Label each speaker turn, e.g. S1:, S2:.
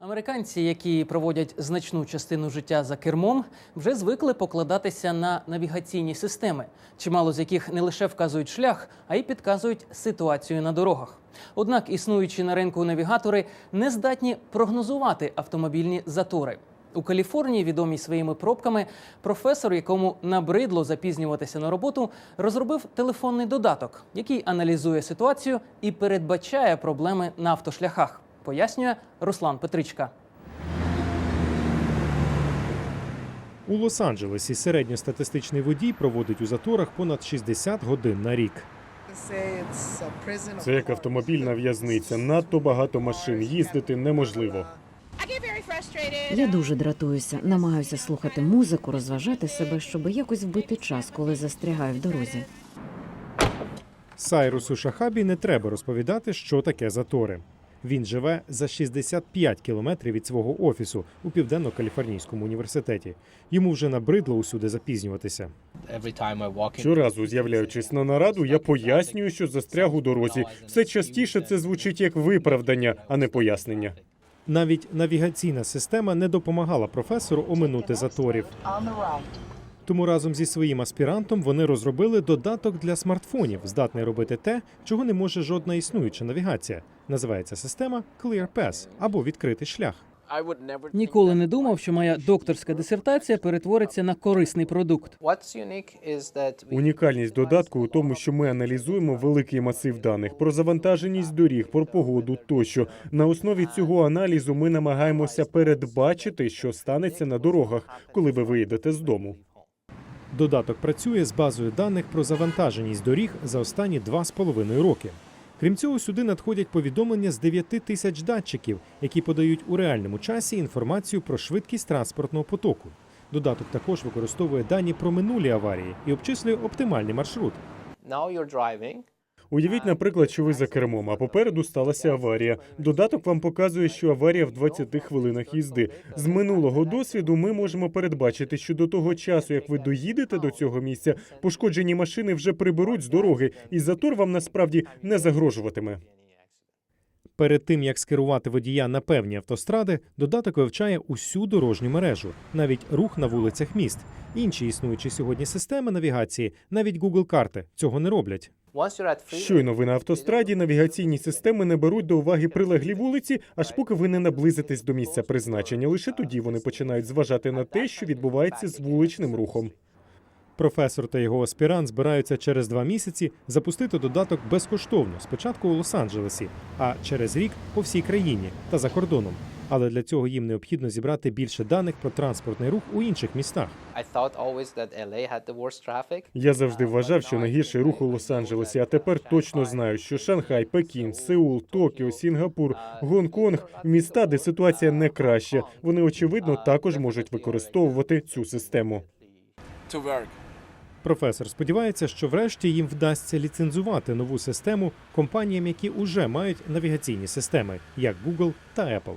S1: Американці, які проводять значну частину життя за кермом, вже звикли покладатися на навігаційні системи, чимало з яких не лише вказують шлях, а й підказують ситуацію на дорогах. Однак існуючі на ринку навігатори не здатні прогнозувати автомобільні затори. У Каліфорнії, відомій своїми пробками, професор, якому набридло запізнюватися на роботу, розробив телефонний додаток, який аналізує ситуацію і передбачає проблеми на автошляхах. Пояснює Руслан Петричка.
S2: У Лос-Анджелесі середньостатистичний водій проводить у заторах понад 60 годин на рік.
S3: Це як автомобільна в'язниця. Надто багато машин. Їздити неможливо.
S4: Я дуже дратуюся, намагаюся слухати музику, розважати себе, щоб якось вбити час, коли застрягаю в дорозі.
S2: Сайрусу Шахабі не треба розповідати, що таке затори. Він живе за 65 кілометрів від свого офісу у південно-каліфорнійському університеті. Йому вже набридло усюди запізнюватися.
S3: Щоразу, з'являючись на нараду, я пояснюю, що застряг у дорозі. Все частіше це звучить як виправдання, а не пояснення.
S2: Навіть навігаційна система не допомагала професору оминути заторів. Тому разом зі своїм аспірантом вони розробили додаток для смартфонів, здатний робити те, чого не може жодна існуюча навігація. Називається система ClearPass або відкритий шлях.
S1: Ніколи не думав, що моя докторська дисертація перетвориться на корисний продукт.
S3: Унікальність додатку у тому, що ми аналізуємо великий масив даних про завантаженість доріг, про погоду тощо. На основі цього аналізу ми намагаємося передбачити, що станеться на дорогах, коли ви виїдете з дому.
S2: Додаток працює з базою даних про завантаженість доріг за останні два з половиною роки. Крім цього, сюди надходять повідомлення з 9 тисяч датчиків, які подають у реальному часі інформацію про швидкість транспортного потоку. Додаток також використовує дані про минулі аварії і обчислює оптимальний маршрут.
S5: Now you're driving.
S3: Уявіть, наприклад, що ви за кермом, а попереду сталася аварія. Додаток вам показує, що аварія в 20 хвилинах їзди. З минулого досвіду ми можемо передбачити, що до того часу, як ви доїдете до цього місця, пошкоджені машини вже приберуть з дороги, і затор вам насправді не загрожуватиме.
S2: Перед тим як скерувати водія на певні автостради, додаток вивчає усю дорожню мережу, навіть рух на вулицях міст. Інші існуючі сьогодні системи навігації, навіть Google карти цього не роблять.
S3: Щойно ви на автостраді, навігаційні системи не беруть до уваги прилеглі вулиці, аж поки ви не наблизитесь до місця призначення. Лише тоді вони починають зважати на те, що відбувається з вуличним рухом.
S2: Професор та його аспірант збираються через два місяці запустити додаток безкоштовно, спочатку у Лос-Анджелесі, а через рік по всій країні та за кордоном. Але для цього їм необхідно зібрати більше даних про транспортний рух у інших містах.
S3: Я завжди вважав, що найгірший рух у Лос-Анджелесі, а тепер точно знаю, що Шанхай, Пекін, Сеул, Токіо, Сінгапур, Гонконг міста, де ситуація не краща. Вони очевидно також можуть використовувати цю систему.
S2: Професор сподівається, що врешті їм вдасться ліцензувати нову систему компаніям, які уже мають навігаційні системи, як Google та Apple.